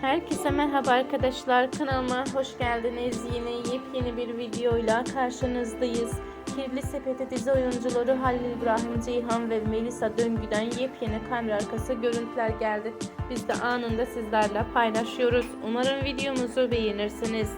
Herkese merhaba arkadaşlar. Kanalıma hoş geldiniz. Yine yepyeni bir videoyla karşınızdayız. Kirli Sepeti dizi oyuncuları Halil İbrahim Ceyhan ve Melisa Döngü'den yepyeni kamera arkası görüntüler geldi. Biz de anında sizlerle paylaşıyoruz. Umarım videomuzu beğenirsiniz.